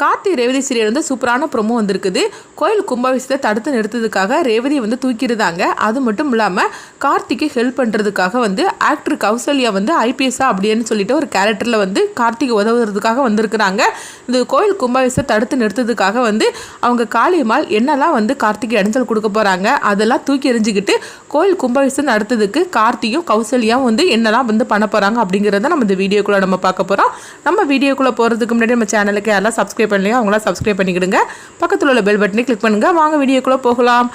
Karthi Revathi serial வந்து சூப்பரான promo வந்திருக்குது. கோயில் கும்பாபிஷத்தை தடுத்து நிறுத்ததுக்காக ரேவதியை வந்து தூக்கிடுதாங்க அது மட்டும் இல்லாமல் கார்த்திக்கு ஹெல்ப் பண்ணுறதுக்காக வந்து ஆக்டர் கௌசல்யா வந்து ஐபிஎஸ்ஸா அப்படின்னு சொல்லிட்டு ஒரு கேரக்டரில் வந்து கார்த்திக் உதவுறதுக்காக வந்திருக்கிறாங்க. இந்த கோயில் கும்பாபிஷத்தை தடுத்து நிறுத்ததுக்காக வந்து அவங்க காளியம்மாள் என்னெல்லாம் வந்து கார்த்திக்கு இடைஞ்சல் கொடுக்க போகிறாங்க அதெல்லாம் தூக்கி எறிஞ்சிக்கிட்டு கோயில் கும்பாபிஷம் நடத்ததுக்கு கார்த்தியும் கௌசல்யாவும் வந்து என்னெல்லாம் வந்து பண்ண போகிறாங்க அப்படிங்கிறத நம்ம இந்த வீடியோக்குள்ளே நம்ம பார்க்க போகிறோம் நம்ம வீடியோக்குள்ளே போகிறதுக்கு முன்னாடி நம்ம சேனலுக்கு யாரெல்லாம் சப்ஸ்கிரைப் பண்ணலையோ அவங்களாம் சப்ஸ்கிரைப் பண்ணிக்கிடுங்க. பக்கத்தில் உள்ள பெல் பட்டனை கிளிக் பண்ணுங்கள் வாங்க வீடியோக்குள்ளே போகலாம்.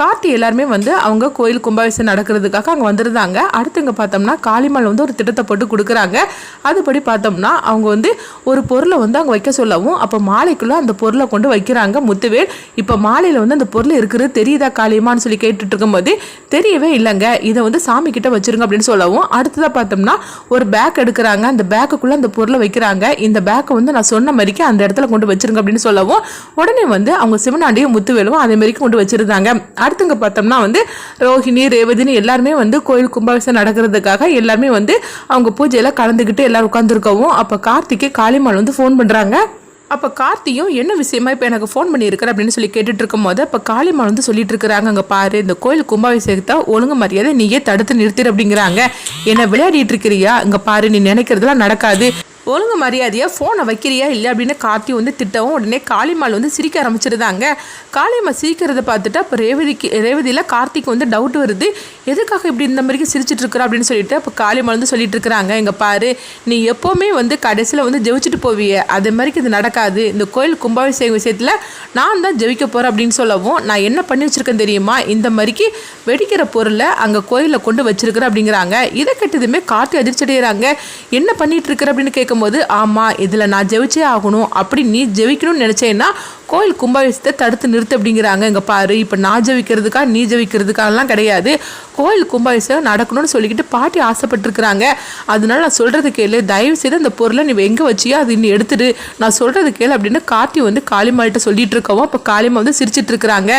கார்த்தி எல்லாருமே வந்து அவங்க கோயில் கும்பாபிஷேகம் நடக்கிறதுக்காக அங்கே வந்திருந்தாங்க. அடுத்து இங்கே பார்த்தோம்னா காளிமால் வந்து ஒரு திட்டத்தை போட்டு கொடுக்குறாங்க. அதுபடி பார்த்தோம்னா அவங்க வந்து ஒரு பொருளை வந்து அங்கே வைக்க சொல்லவும் அப்போ மாலைக்குள்ளே அந்த பொருளை கொண்டு வைக்கிறாங்க முத்துவேல். இப்போ மாலையில் வந்து அந்த பொருள் இருக்கிறது தெரியுதா காளியம்மான்னு சொல்லி கேட்டுட்டு இருக்கும்போது தெரியவே இல்லைங்க. இதை வந்து சாமி கிட்ட வச்சுருங்க அப்படின்னு சொல்லவும் அடுத்ததாக பார்த்தோம்னா ஒரு பேக் எடுக்கிறாங்க. அந்த பேக்குக்குள்ளே அந்த பொருளை வைக்கிறாங்க. இந்த பேக்கை வந்து நான் சொன்ன மாதிரிக்கு அந்த இடத்துல கொண்டு வச்சிருங்க அப்படின்னு சொல்லவும் உடனே வந்து அவங்க சிவனாண்டியும் முத்துவேலும் அதே மாதிரி கொண்டு வச்சிருந்தாங்க. அடுத்துங்க பார்த்தோம்னா வந்து ரோஹிணி ரேவதினி எல்லாருமே வந்து கோயில் கும்பாபிஷேகம் நடக்கிறதுக்காக எல்லாருமே வந்து அவங்க பூஜையில் கலந்துக்கிட்டு எல்லோரும் உட்காந்துருக்கவும் அப்போ கார்த்திக்கு காளிமால் வந்து ஃபோன் பண்ணுறாங்க அப்போ கார்த்தியும் என்ன விஷயமா இப்போ எனக்கு ஃபோன் பண்ணியிருக்கிற? அப்படின்னு சொல்லி கேட்டுட்டு இருக்கும்போது அப்போ காளிமால் வந்து சொல்லிட்டு இருக்கிறாங்க அங்கே பாரு இந்த கோயில் கும்பாபிஷேகத்தை ஒழுங்கு மரியாதை நீயே தடுத்து நிறுத்திடு அப்படிங்கிறாங்க. என்ன விளையாடிட்டு இருக்கிறியா? இங்கே பாரு நீ நினைக்கிறதுலாம் நடக்காது. ஒழுங்கு மரியாதையாக ஃபோனை வைக்கிறியா இல்லை அப்படின்னு கார்த்தி வந்து திட்டவும் உடனே காளிமால் வந்து சிரிக்க ஆரம்பிச்சிருந்தாங்க காளிமா சிரிக்கிறத பார்த்துட்டு அப்போ ரேவதிக்கு ரேவதியில் கார்த்திக் வந்து டவுட் வருது. எதுக்காக இப்படி இந்த மாதிரிக்கு சிரிச்சிட்டு இருக்கிற அப்படின்னு சொல்லிட்டு அப்போ காளிமால் வந்து சொல்லிட்டு இருக்கிறாங்க. இங்கே பாரு நீ எப்போவுமே வந்து கடைசியில் வந்து ஜெயிச்சுட்டு போவிய. அது மாதிரிக்கு இது நடக்காது. இந்த கோயில் கும்பாபிஷேகம் விஷயத்தில் நான் தான் ஜெயிக்க போகிறேன் அப்படின்னு சொல்லவும் நான் என்ன பண்ணி வச்சுருக்கேன் தெரியுமா? இந்த மாதிரிக்கு வெடிக்கிற பொருளை அங்கே கோயிலில் கொண்டு வச்சிருக்கிறேன் அப்படிங்கிறாங்க. இதை கெட்டதுமே கார்த்தி அதிர்ச்சி அடைகிறாங்க என்ன பண்ணிட்டு இருக்கிற அப்படின்னு கேட்கும்போது ஆமாம் இதில் நான் ஜெயிச்சே ஆகணும். அப்படி நீ ஜெயிக்கணும்னு நினச்சேன்னா கோயில் கும்பாபிஷேகத்தை தடுத்து நிறுத்து அப்படிங்கிறாங்க. இங்கே பாரு இப்போ நான் ஜவிக்கிறதுக்கா நீ ஜவிக்கிறதுக்காகலாம் கிடையாது. கோயில் கும்பாபிஷேகம் நடக்கணும்னு சொல்லிக்கிட்டு பாட்டி ஆசைப்பட்டிருக்கிறாங்க. அதனால நான் சொல்கிறது கேளு. தயவு செய்து அந்த பொருளை நீ எங்கே வச்சியோ அது நீ எடுத்துடு. நான் சொல்கிறது கேளு அப்படின்னு கார்த்தி வந்து காளிமாள்கிட்ட சொல்லிட்டு இருக்கவும் அப்போ காளிமா வந்து சிரிச்சிட்டு இருக்கிறாங்க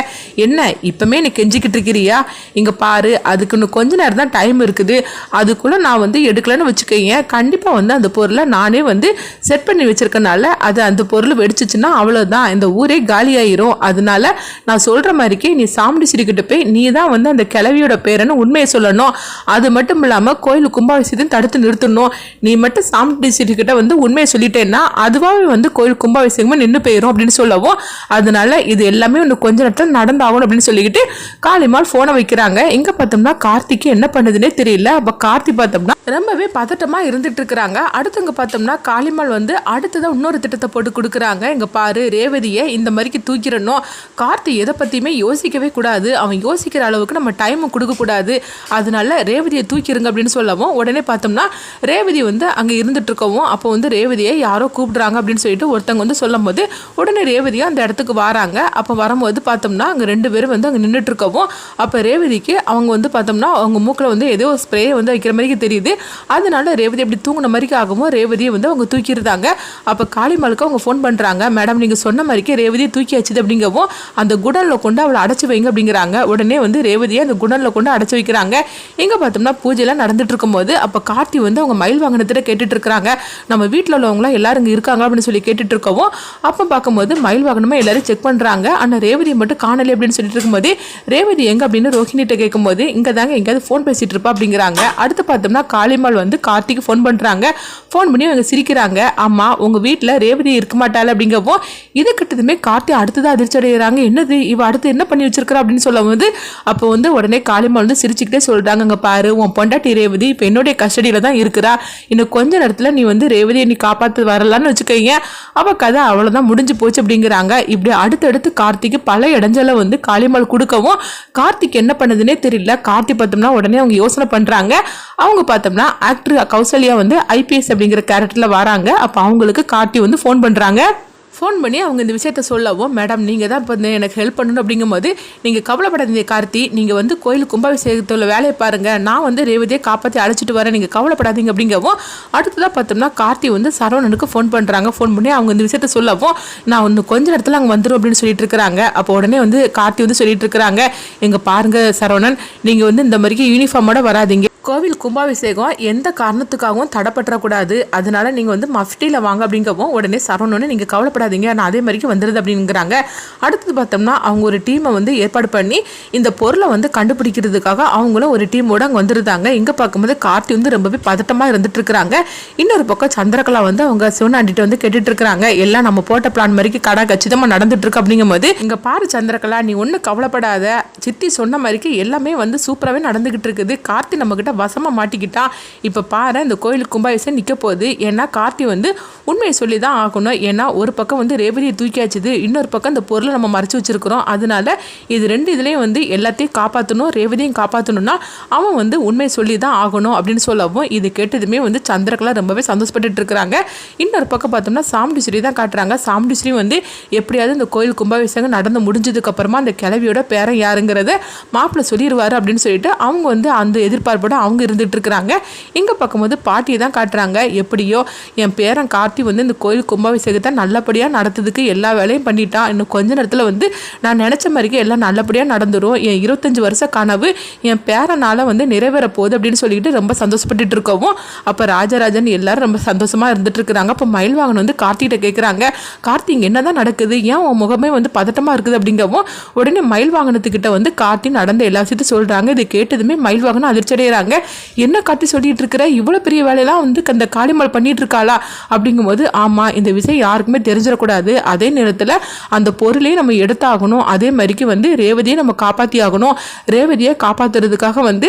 என்ன இப்போமே நீ கெஞ்சிக்கிட்டு இருக்கிறியா? இங்கே பாரு அதுக்கு இன்னும் கொஞ்ச நேரம் தான் டைம் இருக்குது. அதுக்குள்ளே நான் வந்து எடுக்கலன்னு வச்சுக்கோங்க கண்டிப்பாக வந்து அந்த பொருளை நானே வந்து செட் பண்ணி வச்சிருக்கனால அது அந்த பொருள் வெடிச்சிச்சுன்னா அவ்வளோதான் இந்த ஊர் காலியாயிரும். அதனால நான் சொல்கிற மாதிரிக்கே நீ சாமுண்டி சிரிக்கிட்ட போய் நீ தான் வந்து அந்த கிளவியோட பேரன்னு உண்மையை சொல்லணும். அது மட்டும் இல்லாமல் கோயில் கும்பாபிஷேகத்தையும் தடுத்து நிறுத்தணும். நீ மட்டும் சாமுண்டி சிரிக்கிட்ட வந்து உண்மையை சொல்லிட்டேன்னா அதுவாகவே வந்து கோயில் கும்பாபிஷேகமாக நின்று போயிடும் அப்படின்னு சொல்லவும். அதனால இது எல்லாமே ஒன்று கொஞ்ச நேரத்தில் நடந்தாகணும் அப்படின்னு சொல்லிக்கிட்டு காளிமால் ஃபோனை வைக்கிறாங்க. எங்கே பார்த்தோம்னா கார்த்திக்கு என்ன பண்ணுதுன்னே தெரியல. அப்போ கார்த்தி பார்த்தோம்னா ரொம்பவே பதட்டமாக இருந்துட்டு இருக்கிறாங்க. அடுத்தவங்க பார்த்தோம்னா காளிமால் வந்து அடுத்ததான் இன்னொரு திட்டத்தை போட்டு கொடுக்குறாங்க. இங்கே பாரு ரேவதியை இந்த மாதிரிக்கு தூக்கிடணும். கார்த்தி எதை பற்றியுமே யோசிக்கவே கூடாது. அவன் யோசிக்கிற அளவுக்கு நம்ம டைமும் கொடுக்கக்கூடாது அதனால ரேவதியை தூக்கிடுங்க அப்படின்னு சொல்லவும் உடனே பார்த்தோம்னா ரேவதி வந்து அங்கே இருந்துட்டு இருக்கவும் அப்போ வந்து ரேவதியை யாரோ கூப்பிடுறாங்க அப்படின்னு சொல்லிட்டு ஒருத்தவங்க வந்து சொல்லும் போது உடனே ரேவதியும் அந்த இடத்துக்கு வராங்க. அப்போ வரும்போது பார்த்தோம்னா அங்கே ரெண்டு பேரும் வந்து அங்கே நின்றுட்டுருக்கவும் அப்போ ரேவதிக்கு அவங்க வந்து பார்த்தோம்னா அவங்க மூக்கில் வந்து ஏதோ ஸ்ப்ரே வந்து வைக்கிற மாதிரி தெரியுது. அதனால ரேவதி அப்படி தூங்கின மாதிரிக்கு ஆகவும் ரேவதியை வந்து அவங்க தூக்கிடுறாங்க. அப்போ காளிமாலுக்கு அவங்க ஃபோன் பண்ணுறாங்க மேடம் நீங்கள் சொன்ன மாதிரிக்கே ரேவதியை தூக்கி வச்சுது அப்படிங்கவும் அந்த குடலில் கொண்டு அவளை அடைச்சி வைங்க அப்படிங்கிறாங்க. உடனே வந்து ரேவதியை அந்த குடலில் கொண்டு அடைச்சி வைக்கிறாங்க. எங்கே பார்த்தோம்னா பூஜைலாம் நடந்துட்டு இருக்கும்போது அப்போ கார்த்தி வந்து அவங்க மயில் வாங்கினத்திட்ட கேட்டுட்டு இருக்கிறாங்க நம்ம வீட்டில் உள்ளவங்களாம் எல்லாரும் இங்கே இருக்காங்க அப்படின்னு சொல்லி கேட்டுட்டு இருக்கவும் அப்போ பார்க்கும்போது மயில் வாகனமாக எல்லாரும் செக் பண்ணுறாங்க ஆனால் ரேவதியை மட்டும் காணலை அப்படின்னு சொல்லிட்டு இருக்கும்போது ரேவதி எங்கே அப்படின்னு ரோஹினிட்ட கேட்கும்போது இங்கே தாங்க எங்கேயாவது ஃபோன் பேசிகிட்டு இருப்பா அப்படிங்கிறாங்க. அடுத்து பார்த்தோம்னா காளிமால் வந்து கார்த்திக்கு ஃபோன் பண்ணுறாங்க ஃபோன் பண்ணி அவங்க சிரிக்கிறாங்க. ஆமாம் உங்கள் வீட்டில் ரேவதி இருக்க மாட்டாள் அப்படிங்கவும் இது கிட்டதுமே கார்த்தி அடுத்ததான் அதிர்ச்சி அடைகிறாங்க என்னது? இவ அடுத்து என்ன பண்ணி வச்சிருக்கிறா அப்படின்னு சொல்லும் போது அப்போ வந்து உடனே காளிமால் வந்து சிரிச்சுக்கிட்டே சொல்கிறாங்க அங்கே பாரு உன் பொண்டாட்டி ரேவதி இப்போ என்னுடைய கஸ்டடியில் தான் இருக்கிறா. இன்னும் கொஞ்ச நேரத்தில் நீ வந்து ரேவதியை நீ காப்பாற்று வரலான்னு வச்சுக்கோங்க. அவள் கதை அவ்வளோதான் முடிஞ்சு போச்சு அப்படிங்கிறாங்க. இப்படி அடுத்தடுத்து கார்த்திக்கு பல இடைஞ்சலை வந்து காளிமால் கொடுக்கவும் கார்த்திக் என்ன பண்ணதுன்னே தெரியல. கார்த்தி பார்த்தோம்னா உடனே அவங்க யோசனை பண்ணுறாங்க அவங்க பார்த்தோம்னா ஆக்டர் கௌசல்யா வந்து ஐபிஎஸ் அப்படிங்கிற கேரக்டரில் வராங்க. அப்போ அவங்களுக்கு கார்த்தி வந்து ஃபோன் பண்ணுறாங்க ஃபோன் பண்ணி அவங்க இந்த விஷயத்த சொல்லவும் மேடம் நீங்கள் தான் இப்போ எனக்கு ஹெல்ப் பண்ணணும். அப்படிங்கும்போது நீங்கள் கவலைப்படாதீங்க கார்த்தி. நீங்கள் வந்து கோயில் கும்பாபிஷேகத்தில் வேலையை பாருங்கள் நான் வந்து ரேவதியை காப்பாற்றி அழைச்சிட்டு வரேன். நீங்கள் கவலைப்படாதீங்க. அப்படிங்கவும் அடுத்ததாக பார்த்தோம்னா கார்த்தி வந்து சரவணனுக்கு ஃபோன் பண்ணுறாங்க ஃபோன் பண்ணி அவங்க இந்த விஷயத்த சொல்லவும் நான் இன்னும் கொஞ்ச நேரத்தில் அங்கே வந்துடும் அப்படின்னு சொல்லிட்டு இருக்கிறாங்க. அப்போ உடனே வந்து கார்த்தி வந்து சொல்லிட்டு இருக்கிறாங்க. எங்கள் பாருங்கள் சரவணன். நீங்கள் வந்து இந்த மாதிரி யூனிஃபார்மோட வராதீங்க. கோவில் கும்பாபிஷேகம் எந்த காரணத்துக்காகவும் தடைப்பற்றக்கூடாது அதனால நீங்கள் வந்து மஃப்டியில் வாங்க அப்படிங்கவும் உடனே சரணுன்னு நீங்கள் கவலைப்படாதீங்க. நான் அதே மாதிரிக்கு வந்துடுது அப்படிங்கிறாங்க. அடுத்தது பார்த்தோம்னா அவங்க ஒரு டீமை வந்து ஏற்பாடு பண்ணி இந்த பொருளை வந்து கண்டுபிடிக்கிறதுக்காக அவங்களும் ஒரு டீமோட அங்கே வந்துருந்தாங்க. இங்கே பார்க்கும்போது கார்த்தி வந்து ரொம்பவே பதட்டமாக இருந்துட்டு இருக்கிறாங்க இன்னொரு பக்கம் சந்திரகலா வந்து அவங்க சிவனாண்டிட்டு வந்து கேட்டுட்டு இருக்கிறாங்க எல்லாம் நம்ம போட்ட பிளான் மாதிரிக்கு கடை கச்சிதமாக நடந்துட்டு இருக்கு அப்படிங்கும்போது இங்கே பாரு சந்திரகலா நீ ஒன்றும் கவலைப்படாத. சித்தி சொன்ன மாதிரிக்கு எல்லாமே வந்து சூப்பராகவே நடந்துகிட்டு இருக்குது கார்த்தி நம்மக்கிட்ட வசமாக மாட்டிக்கிட்டா? இப்போ பாரு இந்த கோயிலுக்கு கும்பாபிஷேகம் நிற்க போகுது. ஏன்னா கார்த்தி வந்து உண்மையை சொல்லி தான் ஆகணும். ஏன்னா ஒரு பக்கம் வந்து ரேவதியை தூக்கியாச்சுது இன்னொரு பக்கம் இந்த பொருளை நம்ம மறைச்சி வச்சிருக்கிறோம். அதனால இது ரெண்டு இதுலேயும் வந்து எல்லாத்தையும் காப்பாற்றணும் ரேவதியும் காப்பாற்றணும்னா அவன் வந்து உண்மையை சொல்லி தான் ஆகணும் அப்படின்னு சொல்லவும் இது கேட்டதுமே வந்து சந்திரகலா ரொம்பவே சந்தோஷப்பட்டு இருக்கிறாங்க. இன்னொரு பக்கம் பார்த்தோம்னா சாமுண்டீஸ்வரி தான் காட்டுறாங்க. சாமுண்டீஸ்வரி வந்து எப்படியாவது இந்த கோயில் கும்பாபிஷேகம் நடந்து முடிஞ்சதுக்கப்புறமா அந்த கிளவியோட பேரன் யாருங்கிறத மாப்பிள்ளை சொல்லிடுவாரு அப்படின்னு சொல்லிட்டு அவங்க வந்து அந்த எதிர்பார்ப்போட அவங்க இருந்துட்டு இருக்கிறாங்க. இங்கே பார்க்கும்போது பாட்டியை தான் காட்டுறாங்க. எப்படியோ என் பேரன் கார்த்தி வந்து இந்த கோயில் கும்பாபிஷேகத்தை நல்லபடியாக நடத்துறதுக்கு எல்லா வேலையும் பண்ணிட்டான் இன்னும் கொஞ்ச நேரத்தில் வந்து நான் நினச்ச மாதிரிக்கு எல்லாம் நல்லபடியாக நடந்துடும் என் இருபத்தஞ்சி வருஷ கனவு என் பேரனால் வந்து நிறைவேற போகுது அப்படின்னு சொல்லிட்டு ரொம்ப சந்தோஷப்பட்டுட்டு இருக்கவும் அப்போ ராஜராஜன் எல்லாரும் ரொம்ப சந்தோஷமாக இருந்துட்டு இருக்கிறாங்க. அப்போ மயில்வாகன் வந்து கார்த்திகிட்ட கேட்குறாங்க கார்த்தி இங்கே என்னதான் நடக்குது? ஏன் உன் முகமே வந்து பதட்டமாக இருக்குது? அப்படிங்கவும் உடனே மயில் வாகனத்துக்கிட்ட வந்து கார்த்தி நடந்த எல்லா விஷயத்தையும் சொல்கிறாங்க இதை கேட்டதுமே மயில் வாகனம் அதிர்ச்சி அடைகிறாங்க என்ன கார்த்தி சொல்லிட்டு இருக்கிற? இவ்வளோ பெரிய வேலையெல்லாம் வந்து அந்த காளிமால் பண்ணிட்டு இருக்காளா? அப்படிங்கும்போது ஆமாம் இந்த விஷயம் யாருக்குமே தெரிஞ்சிடக்கூடாது. அதே நேரத்தில் அந்த பொருளையும் நம்ம எடுத்தாகணும். அதே மாதிரிக்கு வந்து ரேவதியை நம்ம காப்பாற்றி ஆகணும் ரேவதியை காப்பாற்றுறதுக்காக வந்து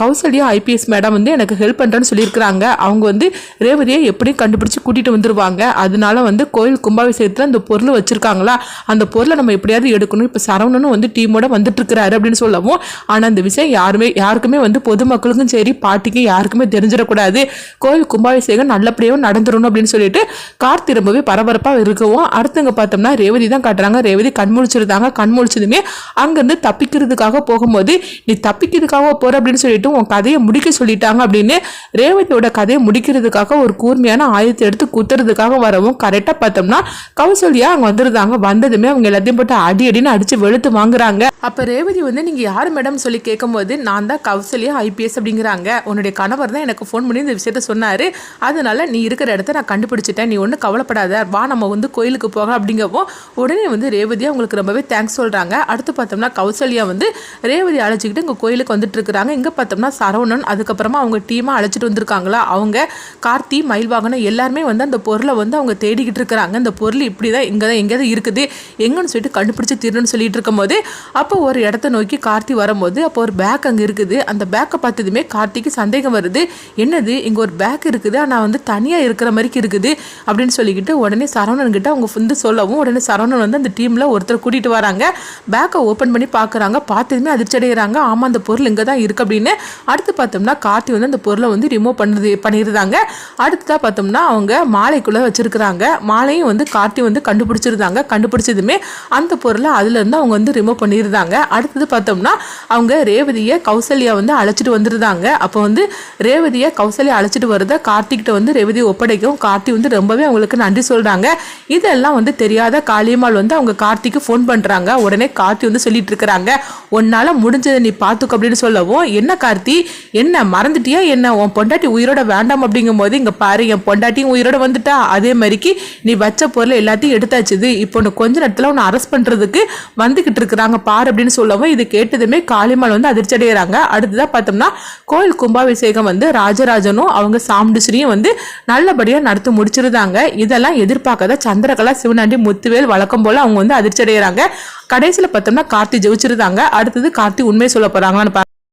கௌசல்யா ஐபிஎஸ் மேடம் வந்து எனக்கு ஹெல்ப் பண்ணுறேன்னு சொல்லியிருக்கிறாங்க. அவங்க வந்து ரேவதியை எப்படியும் கண்டுபிடிச்சி கூட்டிகிட்டு வந்துடுவாங்க அதனால வந்து கோயில் கும்பாபிஷேகத்தில் அந்த பொருள் வச்சுருக்காங்களா? அந்த பொருளை நம்ம எப்படியாவது எடுக்கணும். இப்போ சரவணனும் வந்து டீமோட வந்துட்டுருக்கிறாரு அப்படின்னு சொல்லவும் ஆனால் அந்த விஷயம் யாருமே யாருக்குமே வந்து பொதுமக்களுக்கும் சரி பாட்டிக்கும் யாருக்குமே தெரிஞ்சிடக்கூடாது. கோயில் கும்பாபிஷேகம் நல்லபடியாக நடந்துடணும் அப்படின்னு சொல்லிட்டு கார் திரும்பவே பரபரப்பாக இருக்கவும் அடுத்தவங்க பார்த்தோம்னா ரேவதி தான் காட்டுறாங்க. ரேவதி கண் முழிச்சிருந்தாங்க. கண் முழிச்சதுமே அங்கேருந்து தப்பிக்கிறதுக்காக போகும்போது நீ தப்பிக்கிறதுக்காக போகிற அப்படின்னு சொல்லிட்டு உன் கதையை முடிக்க சொல்லிட்டாங்க அப்படின்னு ரேவதியோட கதையை முடிக்கிறதுக்காக ஒரு கூர்மையான ஆயுதத்தை எடுத்து குத்துறதுக்காக வரவும் கரெக்டாக பார்த்தோம்னா கௌசல்யா அங்கே வந்துருந்தாங்க. வந்ததுமே அவங்க எல்லாத்தையும் போட்டு அடி அடின்னு அடித்து வெளுத்து வாங்குறாங்க. அப்போ ரேவதி வந்து நீங்கள் யார் மேடம் சொல்லி கேட்கும்போது நான் தான் கௌசல்யா ஐபிஎஸ் அப்படிங்கிறாங்க. உன்னுடைய கணவர் தான் எனக்கு ஃபோன் பண்ணி இந்த விஷயத்த சொன்னார். அதனால நீ இருக்கிற இடத்த நான் கண்டுபிடிச்சிட்டேன் நீ ஒன்றும் கவலைப்படாத. வா நம்ம வந்து கோயிலுக்கு போக அப்படிங்கவும் உடனே வந்து ரேவதி அவங்களுக்கு ரொம்பவே தேங்க்ஸ் சொல்கிறாங்க அடுத்து பார்த்தோம்னா கௌசல்யா வந்து ரேவதி அழைச்சிக்கிட்டு இங்கே கோயிலுக்கு வந்துட்டு இருக்கிறாங்க. இங்கே பார்த்தோம்னா சரவணன் அதுக்கப்புறமா அவங்க டீமாக அழைச்சிட்டு வந்திருக்காங்களா? அவங்க கார்த்தி மயில்வாகனம் எல்லாருமே வந்து அந்த பொருளை வந்து அவங்க தேடிக்கிட்டு இருக்கிறாங்க. அந்த பொருள் இப்படி தான் இங்கே தான் எங்கேயாவது இருக்குது. எங்கன்னு சொல்லிட்டு கண்டுபிடிச்சி திருன்னு சொல்லிட்டு இருக்கும்போது அப்போ ஒரு இடத்த நோக்கி கார்த்தி வரும்போது அப்போ ஒரு பேக் அங்கே இருக்குது. அந்த பேக்கை பார்த்ததுமே கார்த்திக்கு சந்தேகம் வருது. என்னது இங்கே ஒரு பேக் இருக்குது. ஆனால் வந்து தனியாக இருக்கிற மாதிரிக்கு இருக்குது. அப்படின்னு சொல்லிக்கிட்டு உடனே சரவணன் கிட்ட அவங்க வந்து சொல்லவும் உடனே சரவணன் வந்து அந்த டீமில் ஒருத்தர் கூட்டிகிட்டு வராங்க. பேக்கை ஓப்பன் பண்ணி பார்க்குறாங்க பார்த்ததுமே அதிர்ச்சி அடைகிறாங்க ஆமாம் அந்த பொருள் இங்கே தான் இருக்குது அப்படின்னு அடுத்து பார்த்தோம்னா கார்த்தி வந்து அந்த பொருளை வந்து ரிமூவ் பண்ணுறது பண்ணியிருந்தாங்க அடுத்ததாக பார்த்தோம்னா அவங்க மாலைக்குள்ளே வச்சுருக்குறாங்க. மாலையும் வந்து கார்த்தி வந்து கண்டுபிடிச்சிருந்தாங்க. கண்டுபிடிச்சதுமே அந்த பொருளை அதுலேருந்து அவங்க வந்து ரிமூவ் பண்ணியிருந்தாங்க அடுத்தது பார்த்தோம்னா அவங்க ரேவதியை கௌசல்யா வந்து அழைச்சிட்டு வந்துருந்தாங்க அப்போ வந்து ரேவதியை கௌசல்யா அழைச்சிட்டு வரத கார்த்திகிட்ட வந்து ரேவதியை ஒப்படைக்கும் கார்த்தி வந்து ரொம்பவே அவங்களுக்கு நன்றி சொல்கிறாங்க இதெல்லாம் வந்து தெரியாத காளியம்மாள் வந்து அவங்க கார்த்திக்கு ஃபோன் பண்ணுறாங்க உடனே கார்த்தி வந்து சொல்லிட்டு இருக்கிறாங்க. உன்னால் முடிஞ்சதை நீ பார்த்துக்க அப்படின்னு சொல்லவும் என்ன கார்த்தி? என்ன மறந்துட்டியா? என்ன? உன் பொண்டாட்டி உயிரோட வேண்டாம் அப்படிங்கும் போது இங்கே பாரு என் பொண்டாட்டியும் உயிரோட வந்துட்டா? அதே மாதிரிக்கு நீ வச்ச பொருளை எல்லாத்தையும் எடுத்தாச்சுது இப்போ உன்னை கொஞ்ச நேரத்தில் உன்னை அரெஸ்ட் பண்ணுறதுக்கு வந்துக்கிட்டு இருக்கிறாங்க. பாரு அப்படின்னு சொல்லவும் இது கேட்டதுமே காளிமால் வந்து அதிர்ச்சி அடைகிறாங்க அடுத்ததாக பார்த்தோம்னா கோயில் கும்பாபிஷேகம் வந்து ராஜராஜனும் அவங்க சாமுண்டிஸ்வரியும் வந்து நல்லபடியாக நடத்தி முடிச்சிருந்தாங்க இதெல்லாம் எதிர்பார்க்காத சந்திரகலா சிவனாண்டி முத்துவேல் வழக்கம் போல் அவங்க வந்து அதிர்ச்சி அடைகிறாங்க கடைசியில் பார்த்தோம்னா கார்த்தி ஜெயிச்சிருந்தாங்க. அடுத்தது கார்த்தி உண்மை சொல்ல போறாங்களான்னு